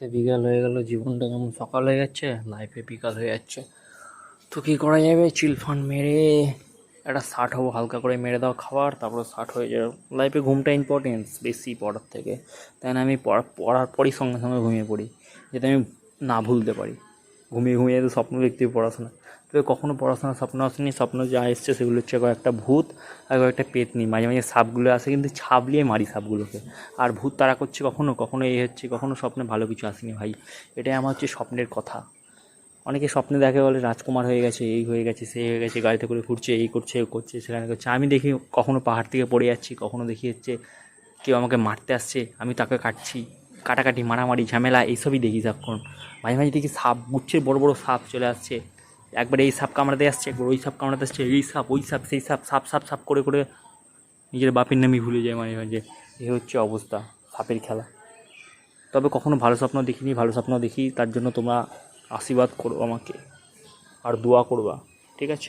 তো বিকাল হয়ে গেল, জীবনটা যেমন সকাল হয়ে যাচ্ছে? লাইফে বিকাল হয়ে যাচ্ছে। তো কী করা যাবে? চিল ফান মেরে একটা শার্ট হব, হালকা করে মেরে দাও খাবার, তারপরে শার্ট হয়ে যাবে। লাইফে ঘুমটা ইম্পর্টেন্স বেশি পড়ার থেকে। তাই না, আমি পড়া, পড়ার পরই সঙ্গে সঙ্গে ঘুমিয়ে পড়ি, যাতে আমি না ভুলতে পারি। ঘুমিয়ে ঘুমিয়ে তো স্বপ্ন দেখতে পড়াশোনা। তবে কখনো পড়াশোনার স্বপ্ন আসেনি, স্বপ্ন যা এসছে সেগুলো হচ্ছে কয়েকটা ভূত আর কয়েকটা পেতনি। মাঝে মাঝে সাপগুলো আসে, কিন্তু ছাবলিয়ে মারি সাপগুলোকে। আর ভূত তারা করছে কখনো কখনো এই হচ্ছে, কখনো স্বপ্নে ভালো কিছু আসেনি ভাই। এটাই আমার হচ্ছে স্বপ্নের কথা। অনেকে স্বপ্নে দেখে বলে, রাজকুমার হয়ে গেছে, এই হয়ে গেছে সেই হয়ে গেছে, গাড়িতে করে ঘুরছে, এই করছে, ও করছে, সেখানে করছে। আমি দেখি কখনো পাহাড় থেকে পড়ে যাচ্ছি, কখনো দেখি হচ্ছে কেউ আমাকে মারতে আসছে, আমি তাকে কাটছি। কাটাকাটি, মারামারি, ঝামেলা, এইসবই দেখি সাপক্ষণ মাঝে মাঝে দেখি সাপ, গুচ্ছের বড় বড় সাপ চলে আসছে। একবার এই সাপ কামড়াতে আসছে, একবার ওই সাপ কামড়াতে আসছে, এই সাপ, ওই সাপ, সেই সাপ সাপ সাপ সাপ করে করে নিজের বাপের নামই ভুলে যায় মাঝে মাঝে এ হচ্ছে অবস্থা সাপের খেলা। তবে কখনো ভালো স্বপ্ন দেখিনি, ভালো স্বপ্ন দেখি, তার জন্য তোমরা আশীর্বাদ করো আমাকে আর দোয়া করবা, ঠিক আছে?